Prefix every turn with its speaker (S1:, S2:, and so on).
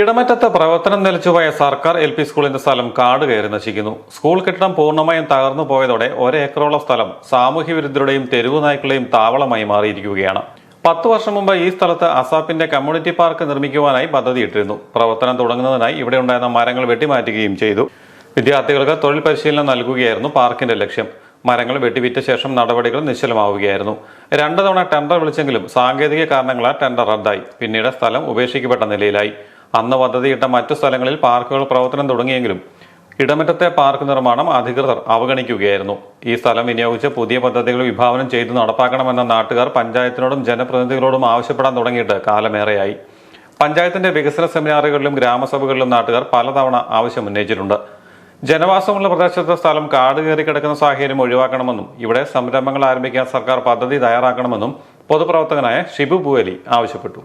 S1: ഇടമറ്റത്ത് പ്രവർത്തനം നിലച്ചുപോയ സർക്കാർ L P സ്കൂളിന്റെ സ്ഥലം കാട് കയറി നശിക്കുന്നു. സ്കൂൾ കെട്ടിടം പൂർണമായും തകർന്നു പോയതോടെ ഒരേക്കറോളം സ്ഥലം സാമൂഹ്യ വിരുദ്ധരുടെയും തെരുവു നായ്ക്കളുടെയും താവളമായി മാറിയിരിക്കുകയാണ്. പത്ത് വർഷം മുമ്പ് ഈ സ്ഥലത്ത് അസാപ്പിന്റെ കമ്മ്യൂണിറ്റി പാർക്ക് നിർമ്മിക്കുവാനായി പദ്ധതിയിട്ടിരുന്നു. പ്രവർത്തനം തുടങ്ങുന്നതിനായി ഇവിടെ ഉണ്ടായിരുന്ന മരങ്ങൾ വെട്ടിമാറ്റുകയും ചെയ്തു. വിദ്യാർത്ഥികൾക്ക് തൊഴിൽ പരിശീലനം നൽകുകയായിരുന്നു പാർക്കിന്റെ ലക്ഷ്യം. മരങ്ങൾ വെട്ടിവിറ്റ ശേഷം നടപടികൾ നിശ്ചലമാവുകയായിരുന്നു. രണ്ടു തവണ ടെൻഡർ വിളിച്ചെങ്കിലും സാങ്കേതിക കാരണങ്ങളാൽ ടെൻഡർ റദ്ദായി. പിന്നീട് സ്ഥലം ഉപേക്ഷിക്കപ്പെട്ട നിലയിലായി. അന്ന് പദ്ധതിയിട്ട മറ്റു സ്ഥലങ്ങളിൽ പാർക്കുകൾ പ്രവർത്തനം തുടങ്ങിയെങ്കിലും ഇടമറ്റത്തെ പാർക്ക് നിർമ്മാണം അധികൃതർ അവഗണിക്കുകയായിരുന്നു. ഈ സ്ഥലം വിനിയോഗിച്ച് പുതിയ പദ്ധതികൾ വിഭാവനം ചെയ്ത് നടപ്പാക്കണമെന്ന നാട്ടുകാർ പഞ്ചായത്തിനോടും ജനപ്രതിനിധികളോടും ആവശ്യപ്പെടാൻ തുടങ്ങിയിട്ട് കാലമേറെയായി. പഞ്ചായത്തിന്റെ വികസന സെമിനാറുകളിലും ഗ്രാമസഭകളിലും നാട്ടുകാർ പലതവണ ആവശ്യം ഉന്നയിച്ചിട്ടുണ്ട്. ജനവാസമുള്ള പ്രദേശത്തെ സ്ഥലം കാട് കയറി കിടക്കുന്ന സാഹചര്യം ഒഴിവാക്കണമെന്നും ഇവിടെ സംരംഭങ്ങൾ ആരംഭിക്കാൻ സർക്കാർ പദ്ധതി തയ്യാറാക്കണമെന്നും പൊതുപ്രവർത്തകനായ ഷിബു പൂവലി ആവശ്യപ്പെട്ടു.